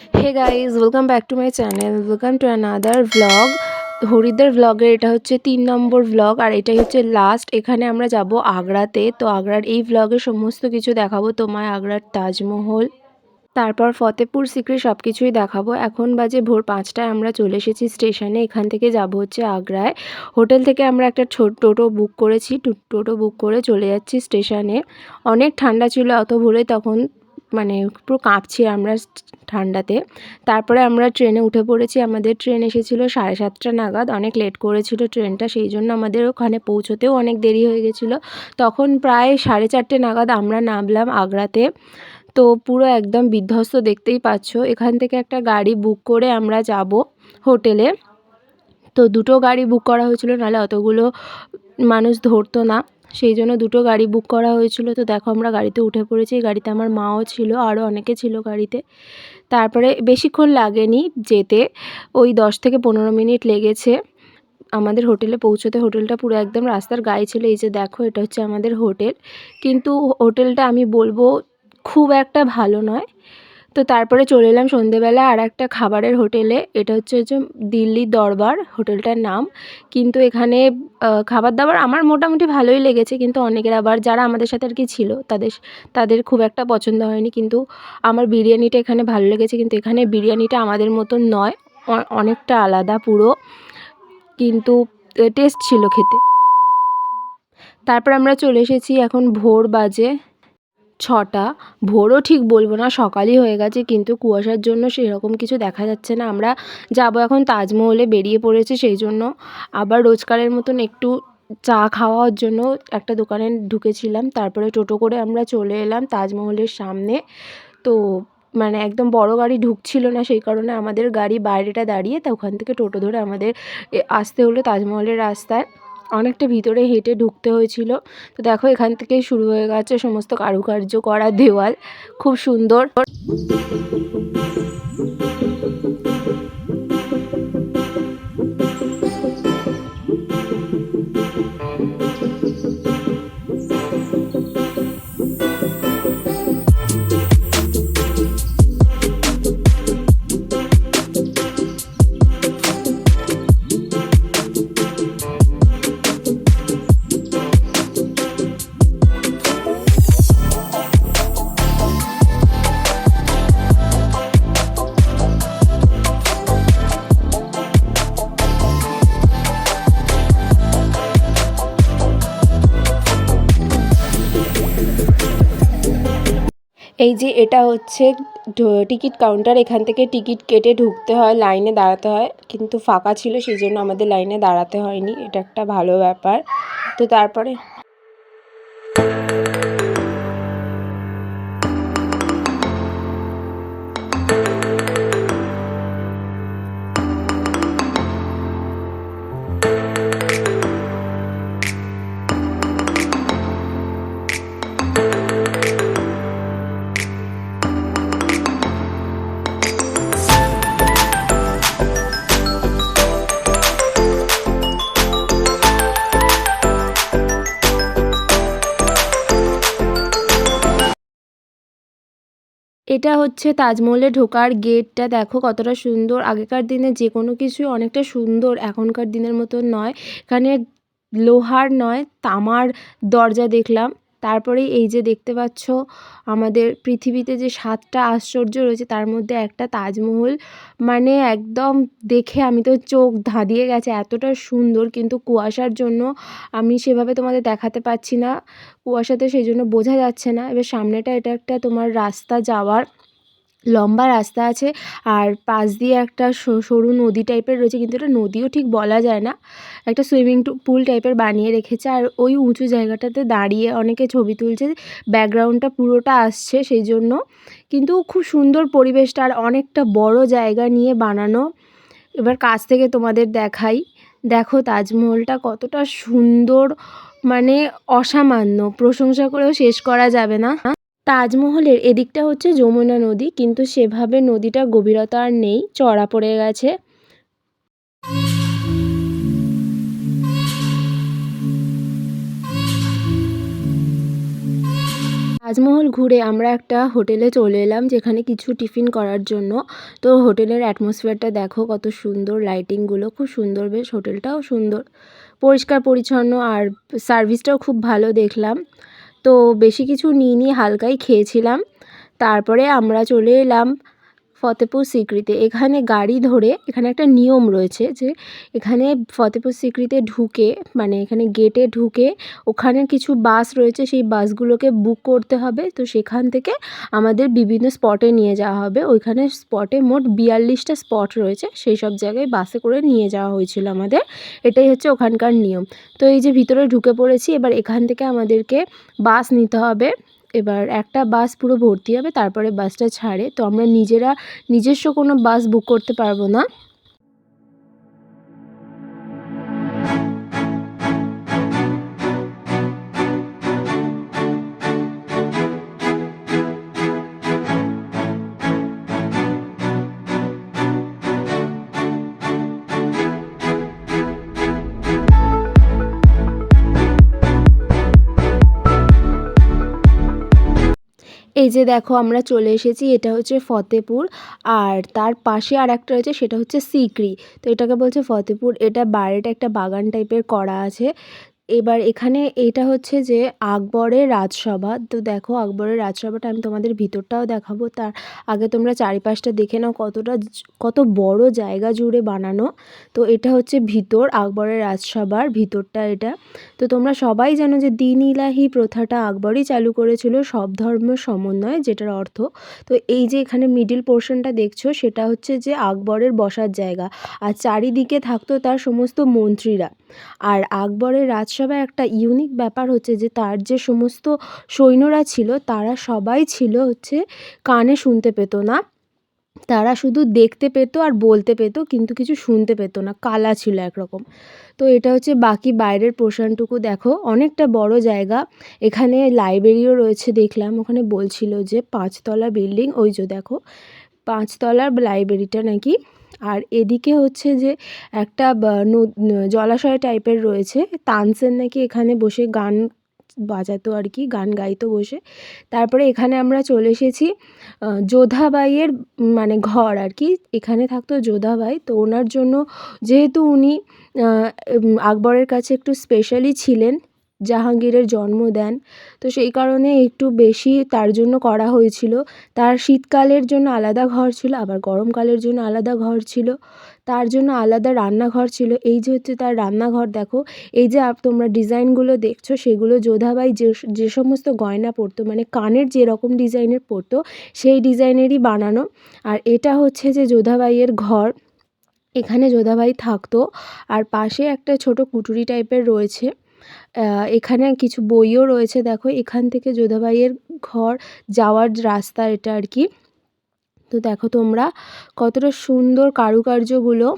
Hey guys welcome back to my channel welcome to another vlog Haridwar ভ্লগের এটা হচ্ছে তিন নম্বর vlog আর এটাই হচ্ছে লাস্ট এখানে আমরা যাব আগ্রাতে। তো আগ্রার এই ভ্লগে সমস্ত কিছু দেখাবো। তোমায় আগ্রার তাজমহল, তারপর ফতেপুর সিক্রি সব কিছুই দেখাবো। এখন বাজে ভোর পাঁচটায় আমরা চলে এসেছি স্টেশনে এখান থেকে যাব হচ্ছে আগ্রায়। হোটেল থেকে আমরা একটা ছোট টোটো বুক করেছি। টোটো বুক করে চলে যাচ্ছি স্টেশনে অনেক ঠান্ডা ছিল, অত ভোরে তখন মানে পুরো কাঁপছি আমরা ঠান্ডাতে। তারপরে আমরা ট্রেনে উঠে পড়েছি, আমাদের ট্রেন এসেছিল সাড়ে সাতটা নাগাদ। অনেক লেট করেছিল ট্রেনটা, সেই জন্য আমাদের ওখানে পৌঁছতেও অনেক দেরি হয়ে গেছিল। তখন প্রায় সাড়ে চারটে নাগাদ আমরা নামলাম আগ্রাতে। তো পুরো একদম বিধ্বস্ত দেখতেই পাচ্ছ। এখান থেকে একটা গাড়ি বুক করে আমরা যাব হোটেলে। তো দুটো গাড়ি বুক করা হয়েছিল, নাহলে অতগুলো মানুষ ধরতো না। সেই জন্য দুটো গাড়ি বুক করা হয়েছিল। তো দেখো আমরা গাড়িতে উঠে পড়েছি। গাড়িতে আমার মাও ছিল আরও অনেকে ছিল গাড়িতে। তারপরে বেশিক্ষণ লাগেনি যেতে। ওই দশ থেকে পনেরো মিনিট লেগেছে। আমাদের হোটেলে পৌঁছোতে, হোটেলটা পুরো একদম রাস্তার গায়ে ছিল। এই যে দেখো, এটা হচ্ছে আমাদের হোটেল। কিন্তু হোটেলটা আমি বলব খুব একটা ভালো নয়। তো তারপরে চলে এলাম সন্ধেবেলা আর একটা খাবারের হোটেলে। এটা হচ্ছে হচ্ছে দিল্লি দরবার, হোটেলটার নাম। কিন্তু এখানে খাবার দাবার আমার মোটামুটি ভালোই লেগেছে, কিন্তু অনেকের আবার যারা আমাদের সাথে আর কি ছিল, তাদের তাদের খুব একটা পছন্দ হয়নি। কিন্তু আমার বিরিয়ানিটা এখানে ভালো লেগেছে, কিন্তু এখানে বিরিয়ানিটা আমাদের মতন নয়। অনেকটা আলাদা পুরো, কিন্তু টেস্ট ছিল খেতে। তারপর আমরা চলে এসেছি এখন ভোর বাজে। ছটা। ভোরও ঠিক বলব না, সকালই হয়ে গেছে, কিন্তু কুয়াশার জন্য সেরকম কিছু দেখা যাচ্ছে না। আমরা যাব এখন তাজমহলে, বেরিয়ে পড়েছি সেই জন্য। আবার রোজকারের মতন একটু চা খাওয়ার জন্য একটা দোকানে ঢুকেছিলাম। তারপরে টোটো করে আমরা চলে এলাম তাজমহলের সামনে। তো মানে একদম বড় গাড়ি ঢুকছিল না, সেই কারণে আমাদের গাড়ি বাইরেটা দাঁড়িয়ে তা ওখান থেকে টোটো ধরে আমাদের আসতে হলো তাজমহলের রাস্তায়। অনেকটা ভিতরে হেঁটে ঢুকতে হয়েছিল। তো দেখো, এখান থেকে শুরু হয়ে গেছে সমস্ত কারুকার্য করা দেওয়াল। খুব সুন্দর। এই যে এটা হচ্ছে টিকিট কাউন্টার, এখান থেকে টিকিট কেটে ঢুকতে হয়, লাইনে দাঁড়াতে হয়, কিন্তু ফাঁকা ছিল সেই জন্য আমাদের লাইনে দাঁড়াতে হয়নি, এটা একটা ভালো ব্যাপার। তো তারপরে এটা হচ্ছে তাজমহলে ঢোকার গেটটা। দেখো কতটা সুন্দর। আগেকার দিনে যে কোনো কিছুই অনেকটা সুন্দর, এখনকার দিনের মতন নয়। এখানে লোহার নয়, তামার দরজা দেখলাম। তারপরে এই যে দেখতে পাচ্ছ, আমাদের পৃথিবীতে যে সাতটা আশ্চর্য রয়েছে, তার মধ্যে একটা তাজমহল মানে একদম দেখে আমি তো চোখ ধাঁধিয়ে গেছে, এতটা সুন্দর। কিন্তু কুয়াশার জন্য আমি সেভাবে তোমাদের দেখাতে পারছি না, কুয়াশাতে সেই জন্য বোঝা যাচ্ছে না। এবার সামনেটা, এটা একটা তোমার রাস্তা যাওয়ার লম্বা রাস্তা আছে আর পাশ দিয়ে একটা সরু নদী টাইপের রয়েছে, কিন্তু এটা নদীও ঠিক বলা যায় না। একটা সুইমিং পুল টাইপের বানিয়ে রেখেছে আর ওই উঁচু জায়গাটাতে দাঁড়িয়ে অনেকে ছবি তুলছে, ব্যাকগ্রাউন্ডটা পুরোটা আসছে সেই জন্য। কিন্তু খুব সুন্দর পরিবেশটা আর অনেকটা বড় জায়গা নিয়ে বানানো। এবার কাছ থেকে তোমাদের দেখাই। দেখো তাজমহলটা কতটা সুন্দর মানে অসামান্য, প্রশংসা করেও শেষ করা যাবে না। তাজমহলের এদিকটা হচ্ছে যমুনা নদী, কিন্তু সেভাবে নদীটার গভীরতা আর নেই, চড়া পড়ে গেছে। তাজমহল ঘুরে আমরা একটা হোটেলে চলে এলাম, যেখানে কিছু টিফিন করার জন্য। তো হোটেলের অ্যাটমসফিয়ারটা দেখো, কত সুন্দর, লাইটিংগুলো খুব সুন্দর, বেশ হোটেলটাও সুন্দর। পরিষ্কার, পরিচ্ছন্ন, আর সার্ভিসটাও খুব ভালো দেখলাম। তো বেশি কিছু নিইনি হালকাই খেয়েছিলাম। তারপরে আমরা চলে এলাম ফতেপুর সিকরিতে এখানে গাড়ি ধরে এখানে একটা নিয়ম রয়েছে যে এখানে ফতেপুর সিকরিতে ঢুকে মানে এখানে গেটে ঢুকে ওখানে কিছু বাস রয়েছে, সেই বাসগুলোকে বুক করতে হবে। তো সেখান থেকে আমাদের বিভিন্ন স্পটে নিয়ে যাওয়া হবে। ওইখানে স্পটে মোট বিয়াল্লিশটা স্পট রয়েছে। সেই সব জায়গায় বাসে করে নিয়ে যাওয়া হয়েছিল আমাদের। এটাই হচ্ছে ওখানকার নিয়ম। তো এই যে ভিতরে ঢুকে পড়েছি, এবার এখান থেকে আমাদেরকে বাস নিতে হবে। এবার একটা বাস পুরো ভর্তি হবে, তারপরে বাসটা ছাড়ে। তো আমরা নিজেরা নিজস্ব কোনো বাস বুক করতে পারব না। এই যে দেখো আমরা চলে এসেছি, এটা হচ্ছে ফতেপুর। আর তার পাশে আর একটা রয়েছে, সেটা হচ্ছে সিকরি তো এটাকে বলছে ফতেপুর। এটা বাইরেটা একটা বাগান টাইপের করা আছে। এবার এখানে এটা হচ্ছে যে আকবরের রাজসভা। তো দেখো আকবরের রাজসভাটা আমি তোমাদের ভিতরটাও দেখাবো। তার আগে তোমরা চারিপাশটা দেখে নাও কতটা কত বড় জায়গা জুড়ে বানানো। তো এটা হচ্ছে ভিতর, আকবরের রাজসভার ভিতরটা এটা। তো তোমরা সবাই জানো যে দিন ইলাহি প্রথাটা আকবরই চালু করেছিল সব ধর্ম সমন্বয়, যেটার অর্থ। তো এই যে এখানে মিডিল পোর্শনটা দেখছ, সেটা হচ্ছে যে আকবরের বসার জায়গা। আর চারিদিকে থাকতো তার সমস্ত মন্ত্রীরা। আর আকবরের রাজসভায় একটা ইউনিক ব্যাপার হচ্ছে যে, তার যে সমস্ত সৈন্যরা ছিল, তারা সবাই ছিল হচ্ছে কানে শুনতে পেত না। তারা শুধু দেখতে পেত আর বলতে পেত, কিন্তু কিছু শুনতে পেত না, কালা ছিল একরকম। তো এটা হচ্ছে বাকি বাইরের পোর্শনটুকু। দেখো, অনেকটা বড় জায়গা। এখানে লাইব্রেরিও রয়েছে, দেখলাম। ওখানে বলছিল যে, পাঁচতলা বিল্ডিং, ওই যে দেখো, পাঁচতলার লাইব্রেরিটা নাকি আর এদিকে হচ্ছে যে একটা জলাশয় টাইপের রয়েছে। তানসেন নাকি এখানে বসে গান বাজাতো আর কি, গান গাইতো বসে। তারপরে এখানে আমরা চলে এসেছি যোধাবাইয়ের মানে ঘর আর কি। এখানে থাকতো যোধাবাই। তো ওনার জন্য যেহেতু উনি আকবরের কাছে একটু স্পেশালি ছিলেন জাহাঙ্গীরের জন্ম দেন। তো সেই কারণে একটু বেশি তার জন্য করা হয়েছিল। তার শীতকালের জন্য আলাদা ঘর ছিল, আবার গরমকালের জন্য আলাদা ঘর ছিল। তার জন্য আলাদা রান্নাঘর ছিল। এই যে হচ্ছে তার রান্নাঘর, দেখো, এই যে তোমরা ডিজাইনগুলো দেখছ, সেগুলো যোধাবাই যে যে সমস্ত গয়না পরতো মানে কানের যেরকম ডিজাইনের পরতো, সেই ডিজাইনেরই বানানো। আর এটা হচ্ছে যে যোধাবাইয়ের ঘর। এখানে যোধাবাই থাকতো। আর পাশে একটা ছোট কুটুরি টাইপের রয়েছে। এখানে কিছু বইও রয়েছে। দেখো, এখান থেকে যোধাবাইয়ের ঘর যাওয়ার রাস্তা এটা আর কি। তো দেখো তোমরা কতটা সুন্দর কারুকার্যগুলো।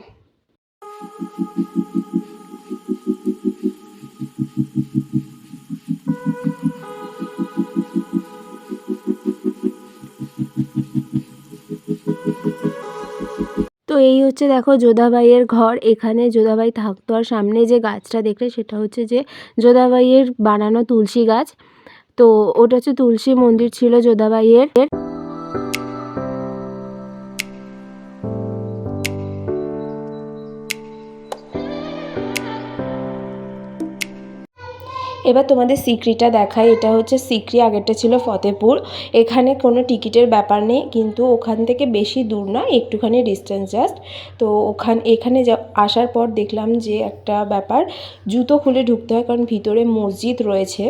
এই হচ্ছে দেখো যোধাবাইয়ের ঘর। এখানে যোধাবাই থাকতো। আর সামনে যে গাছটা দেখলে সেটা হচ্ছে যে যোধাবাইয়ের বানানো তুলসী গাছ। তো ওটা হচ্ছে তুলসী মন্দির ছিল যোধাবাইয়ের এবার তোমাদের সিক্রিটা দেখাই। এটা হচ্ছে সিক্রি, আগেরটা ছিল ফতেপুর। এখানে কোনো টিকিটের ব্যাপার নেই, কিন্তু ওখান থেকে বেশি দূর না, একটুখানি ডিস্টেন্স জাস্ট তো ওখান, এখানে আসার পর দেখলাম যে একটা ব্যাপার, জুতো খুলে ঢুকতে হয়, কারণ ভিতরে মসজিদ রয়েছে।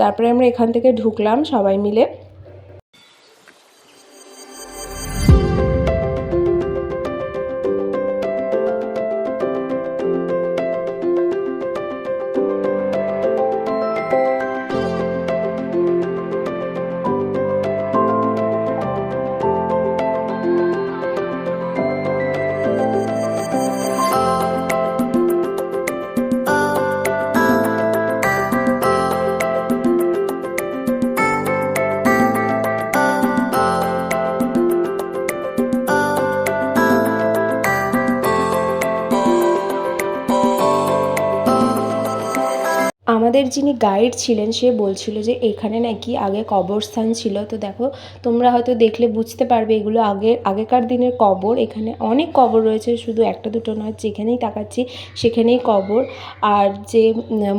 তারপরে আমরা এখান থেকে ঢুকলাম সবাই মিলে। আমাদের যিনি গাইড ছিলেন, সে বলছিল যে এখানে নাকি আগে কবরস্থান ছিল। তো দেখো, তোমরা হয়তো দেখলে বুঝতে পারবে এগুলো আগে, আগেকার দিনের কবর। এখানে অনেক কবর রয়েছে, শুধু একটা দুটো নয়, যেখানেই তাকাচ্ছি সেখানেই কবর। আর যে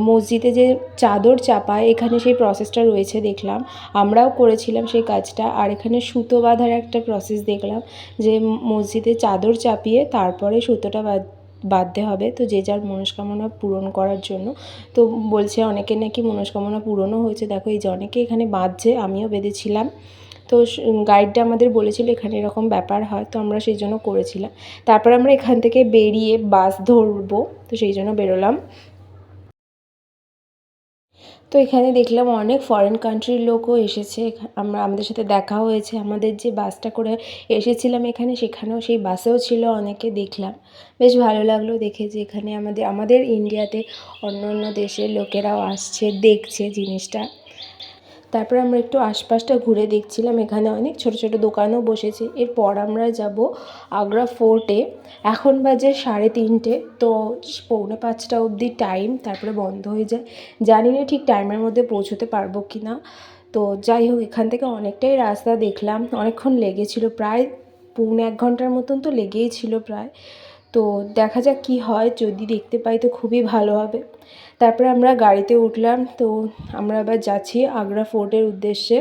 মসজিদে যে চাদর চাপায়, এখানে সেই প্রসেসটা রয়েছে দেখলাম। আমরাও করেছিলাম সেই কাজটা। আর এখানে সুতো বাঁধার একটা প্রসেস দেখলাম যে, মসজিদে চাদর চাপিয়ে তারপরে সুতোটা বাঁধ বাঁধতে হবে। তো যে যার মনস্কামনা পূরণ করার জন্য। তো বলছে অনেকে নাকি মনস্কামনা পূরণও হয়েছে। দেখো এই যে অনেকে এখানে বাঁধছে আমিও বেঁধেছিলাম। তো গাইডটা আমাদের বলেছিল এখানে এরকম ব্যাপার হয়, তো আমরা সেই জন্য করেছিলাম। তারপর আমরা এখান থেকে বেরিয়ে বাস ধরবো, তো সেই জন্য বেরোলাম। তো এখানে দেখলাম অনেক ফরেন কান্ট্রির লোকও এসেছে। আমরা, আমাদের সাথে দেখা হয়েছে। আমাদের যে বাসটা করে এসেছিলাম এখানে, সেখানেও সেই বাসেও ছিল অনেকে দেখলাম। বেশ ভালো লাগল দেখে যে এখানে আমাদের আমাদের ইন্ডিয়াতে অন্য অন্য দেশের লোকেরাও আসছে, দেখছে জিনিসটা। তারপর আমরা একটু আশপাশটা ঘুরে দেখছিলাম, এখানে অনেক ছোট ছোট দোকানও বসেছে। এরপর আমরা যাব আগ্রা ফোর্টে। এখন বাজে সাড়ে তিনটে, তো পৌনে পাঁচটা অবধি টাইম তারপরে বন্ধ হয়ে যায়। জানি না ঠিক টাইমের মধ্যে পৌঁছতে পারব কি না তো যাই হোক, এখান থেকে অনেকটাই রাস্তা দেখলাম, অনেকক্ষণ লেগেছিল, প্রায় পৌনে এক ঘণ্টার মতন তো লেগেই ছিল প্রায়। তো দেখা যাক কী হয়, যদি দেখতে পাই তো খুবই ভালো হবে। তারপরে আমরা গাড়িতে উঠলাম তো আমরা আবার যাচ্ছি আগ্রা ফোর্টের উদ্দেশ্যে।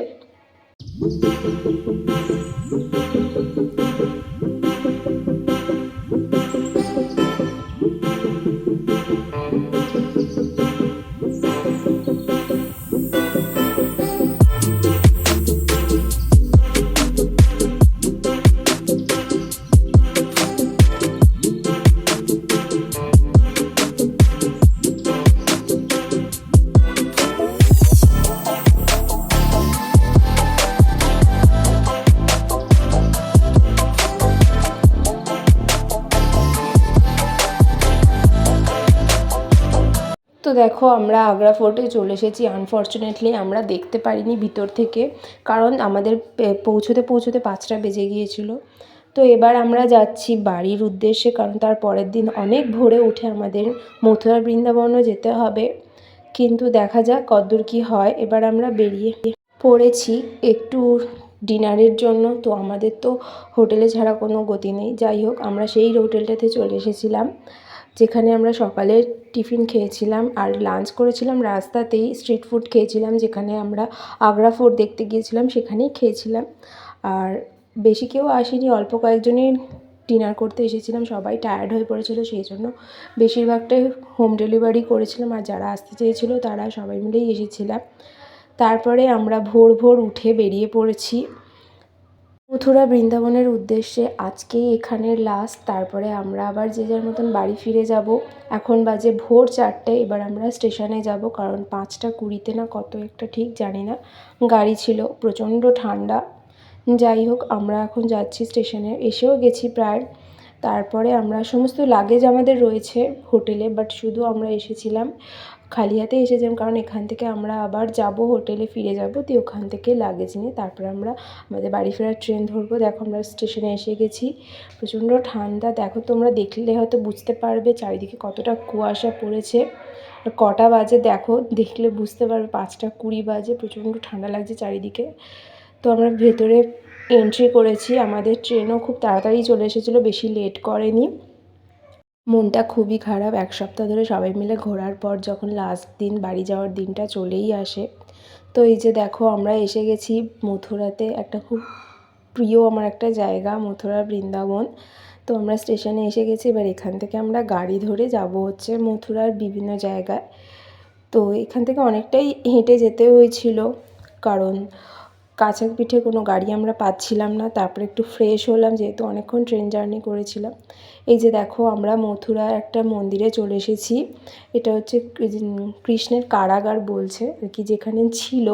দেখো, আমরা আগ্রা ফোর্টে চলে এসেছি। আনফর্চুনেটলি আমরা দেখতে পারিনি ভিতর থেকে, কারণ আমাদের পৌঁছোতে পৌঁছোতে পাঁচটা বেজে গিয়েছিল। তো এবার আমরা যাচ্ছি বাড়ির উদ্দেশ্যে, কারণ তার পরের দিন অনেক ভোরে উঠে আমাদের মথুরা বৃন্দাবনও যেতে হবে। কিন্তু দেখা যাক কদ্দূর কী হয়। এবার আমরা বেরিয়ে পড়েছি একটু ডিনারের জন্য। তো আমাদের তো হোটেলে ছাড়া কোনো গতি নেই। যাই হোক, আমরা সেই হোটেলটাতে চলে এসেছিলাম। যেখানে আমরা সকালে টিফিন খেয়েছিলাম আর লাঞ্চ করেছিলাম রাস্তাতেই স্ট্রিট ফুড খেয়েছিলাম যেখানে আমরা আগ্রা ফোর্ট দেখতে গিয়েছিলাম, সেখানেই খেয়েছিলাম। আর বেশি কেউ আসেনি, অল্প কয়েকজনই ডিনার করতে এসেছিলাম, সবাই টায়ার্ড হয়ে পড়েছিল, সেই জন্য বেশিরভাগটাই হোম ডেলিভারি করেছিলাম। আর যারা আসতে চেয়েছিল, তারা সবাই মিলেই এসেছিলাম। তারপরে আমরা ভোর ভোর উঠে বেরিয়ে পড়েছি। মথুরা বৃন্দাবনের উদ্দেশ্যে আজকেই এখানের লাস্ট তারপরে আমরা আবার যে যার মতন বাড়ি ফিরে যাব। এখন বাজে ভোর চারটে, এবার আমরা স্টেশনে যাব, কারণ পাঁচটা কুড়িতে না কত একটা ঠিক জানি না। গাড়ি ছিল, প্রচণ্ড ঠান্ডা। যাই হোক, আমরা এখন যাচ্ছি স্টেশনে এসেও গেছি প্রায়। তারপরে আমরা সমস্ত লাগেজ আমাদের রয়েছে হোটেলে বাট শুধু আমরা এসেছিলাম। খালি হাতে এসেছিলাম কারণ এখান থেকে আমরা আবার যাব, হোটেলে ফিরে যাব, দিয়ে ওখান থেকে লাগেজ নিয়ে তারপরে আমরা আমাদের বাড়ি ফেরার ট্রেন ধরবো। দেখো আমরা স্টেশনে এসে গেছি, প্রচণ্ড ঠান্ডা। দেখো তোমরা দেখলে হয়তো বুঝতে পারবে চারিদিকে কতটা কুয়াশা পড়েছে। কটা বাজে দেখো, দেখলে বুঝতে পারবে, পাঁচটা কুড়ি বাজে, প্রচণ্ড ঠান্ডা লাগছে চারিদিকে। তো আমরা ভেতরে এন্ট্রি করেছি, আমাদের ট্রেনও খুব তাড়াতাড়ি চলে এসেছিল, বেশি লেট করেনি। মনটা খুবই খারাপ। এক সপ্তাহ ধরে সবাই মিলে ঘোরার পর যখন লাস্ট দিন বাড়ি যাওয়ার দিনটা চলেই আসে। তো এই যে দেখো, আমরা এসে গেছি মথুরাতে একটা খুব প্রিয় আমার একটা জায়গা, মথুরা বৃন্দাবন। তো আমরা স্টেশনে এসে গেছি, এবার এখান থেকে আমরা গাড়ি ধরে যাব হচ্ছে মথুরার বিভিন্ন জায়গায়। তো এখান থেকে অনেকটাই হেঁটে যেতে হয়েছিল, কারণ কাছে পিঠে কোনো গাড়ি আমরা পাচ্ছিলাম না, তারপরে একটু ফ্রেশ হলাম, যেহেতু অনেকক্ষণ ট্রেন জার্নি করেছিলাম। এই যে দেখো আমরা মথুরা একটা মন্দিরে চলে এসেছি। এটা হচ্ছে কৃষ্ণের কারাগার বলছে আর কি, যেখানে ছিল।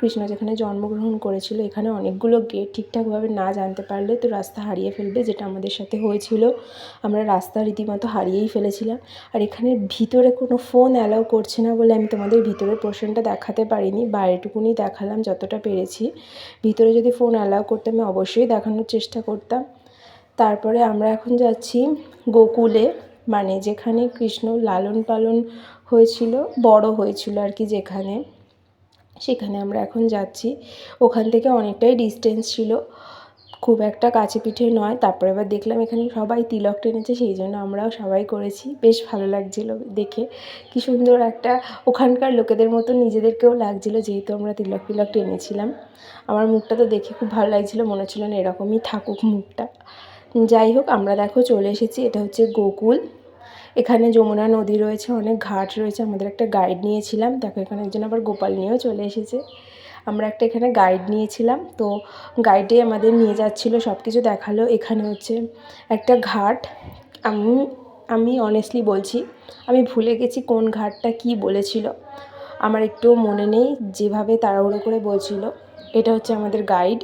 কৃষ্ণ যেখানে জন্মগ্রহণ করেছিল, এখানে অনেকগুলো গেট ঠিকঠাকভাবে না জানতে পারলে তো রাস্তা হারিয়ে ফেলবে, যেটা আমাদের সাথে হয়েছিল। আমরা রাস্তা রীতিমতো হারিয়েই ফেলেছিলাম। আর এখানে ভিতরে কোনো ফোন অ্যালাউ করছে না বলে আমি তোমাদের ভিতরের পোর্শনটা দেখাতে পারিনি, বাইরেটুকুনি দেখালাম যতটা পেরেছি। ভিতরে যদি ফোন অ্যালাউ করতে আমি অবশ্যই দেখানোর চেষ্টা করতাম। তারপরে আমরা এখন যাচ্ছি গোকুলে মানে যেখানে কৃষ্ণ লালন পালন হয়েছিল, বড় হয়েছিল আর কি যেখানে। সেখানে আমরা এখন যাচ্ছি। ওখান থেকে অনেকটাই ডিস্টেন্স ছিল। খুব একটা কাছে পিঠে নয়। তারপরে এবার দেখলাম এখানে সবাই তিলক টেনেছে, সেই জন্য আমরাও সবাই করেছি। বেশ ভালো লাগছিল দেখে। কি সুন্দর একটা ওখানকার লোকেদের মতো নিজেদেরকেও লাগছিল, যেহেতু আমরা তিলক তিলক টেনেছিলাম। আমার মুখটা তো দেখে খুব ভালো লাগছিল। মনে হচ্ছিল না এরকমই থাকুক মুখটা। যাই হোক আমরা দেখো চলে এসেছি, এটা হচ্ছে গোকুল। এখানে যমুনা নদী রয়েছে, অনেক ঘাট রয়েছে, আমাদের একটা গাইড নিয়েছিলাম। দেখো, এখানে একজন আবার গোপাল নিয়েও চলে এসেছে। আমরা একটা এখানে গাইড নিয়েছিলাম, তো গাইডে আমাদের নিয়ে যাচ্ছিল সব কিছু দেখাল। এখানে হচ্ছে একটা ঘাট। আমি আমি অনেস্টলি বলছি, আমি ভুলে গেছি কোন ঘাটটা কি বলেছিল। আমার একটুও মনে নেই, যেভাবে তাড়াহুড়ো করে বলছিল। এটা হচ্ছে আমাদের গাইড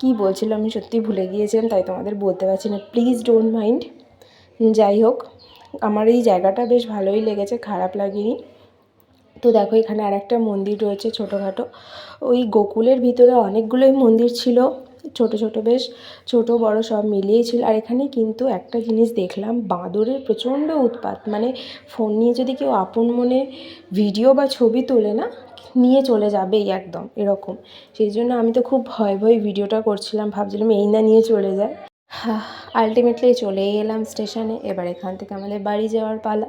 কি বলছিল আমি সত্যি ভুলে গিয়েছিলাম, তাই তোমাদের বলতে পারছি না। প্লিজ ডোন্ট মাইন্ড যাই হোক, আমার এই জায়গাটা বেশ ভালোই লেগেছে, খারাপ লাগেনি। তো দেখো, এখানে আর একটা মন্দির রয়েছে ছোটোখাটো। ওই গোকুলের ভিতরে অনেকগুলোই মন্দির ছিল, ছোট ছোট বেশ, ছোট বড় সব মিলিয়েই ছিল। আর এখানে কিন্তু একটা জিনিস দেখলাম, বাঁদরের প্রচণ্ড উৎপাত। মানে ফোন নিয়ে যদি কেউ আপন মনে ভিডিও বা ছবি তোলে না নিয়ে চলে যাবেই একদম, এরকম। সেই জন্য আমি তো খুব ভয় ভয় ভিডিওটা করছিলাম, ভাবছিলাম এই না নিয়ে চলে যায় আলটিমেটলি চলেই এলাম স্টেশনে এবার এখান থেকে আমাদের বাড়ি যাওয়ার পালা।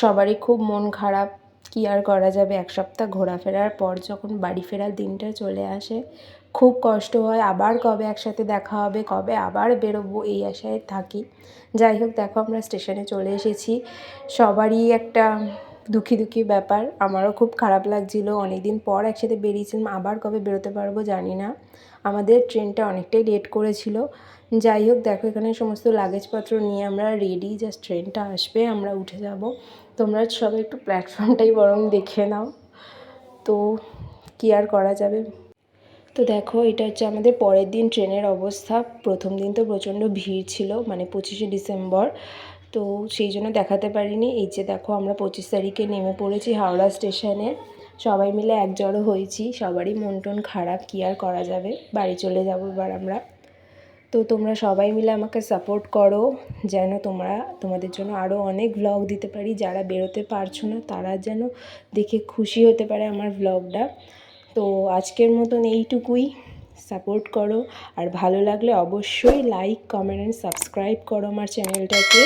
সবারই খুব মন খারাপ, কী আর করা যাবে? এক সপ্তাহ ঘোরাফেরার পর যখন বাড়ি ফেরার দিনটা চলে আসে, খুব কষ্ট হয়। আবার কবে একসাথে দেখা হবে? কবে আবার বেরোবো? এই আশায় থাকি। যাই হোক, দেখো আমরা স্টেশনে চলে এসেছি। সবারই একটা দুঃখী দুঃখী ব্যাপার। আমারও খুব খারাপ লাগছিল। অনেক দিন পর একসাথে বেরিয়েছিলাম। আবার কবে বেরোতে পারব জানি না। আমাদের ট্রেনটা অনেকটাই লেট করেছিল। যাই হোক, দেখো এখানে সমস্ত লাগেজপত্র নিয়ে আমরা রেডি জাস্ট ট্রেনটা আসবে, আমরা উঠে যাব। তোমরা সবাই একটু প্ল্যাটফর্মটাই বরং দেখে নাও। তো কী আর করা যাবে? তো দেখো, এটা হচ্ছে আমাদের পরের দিন ট্রেনের অবস্থা। প্রথম দিন তো প্রচণ্ড ভিড় ছিল মানে পঁচিশে ডিসেম্বর। তো সেই জন্য দেখাতে পারিনি। এই যে দেখো আমরা পঁচিশ তারিখে নেমে পড়েছি হাওড়া স্টেশনে। সবাই মিলে এক জড়ো হয়েছি। সবারই মন টন খারাপ, কী আর করা যাবে? বাড়ি চলে যাব এবার আমরা। তো তোমরা সবাই মিলে আমাকে সাপোর্ট করো, যেন তোমরা তোমাদের জন্য আরও অনেক ভ্লগ দিতে পারি। যারা বেরোতে পারছ না, তারা যেন দেখে খুশি হতে পারে আমার ভ্লগটা তো আজকের মতন এইটুকুই। সাপোর্ট করো। আর ভালো লাগলে অবশ্যই লাইক কমেন্ট অ্যান্ড সাবস্ক্রাইব করো আমার চ্যানেলটাকে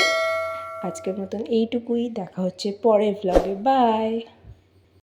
আজকের মতন এইটুকুই দেখা হচ্ছে পরের ব্লগে বাই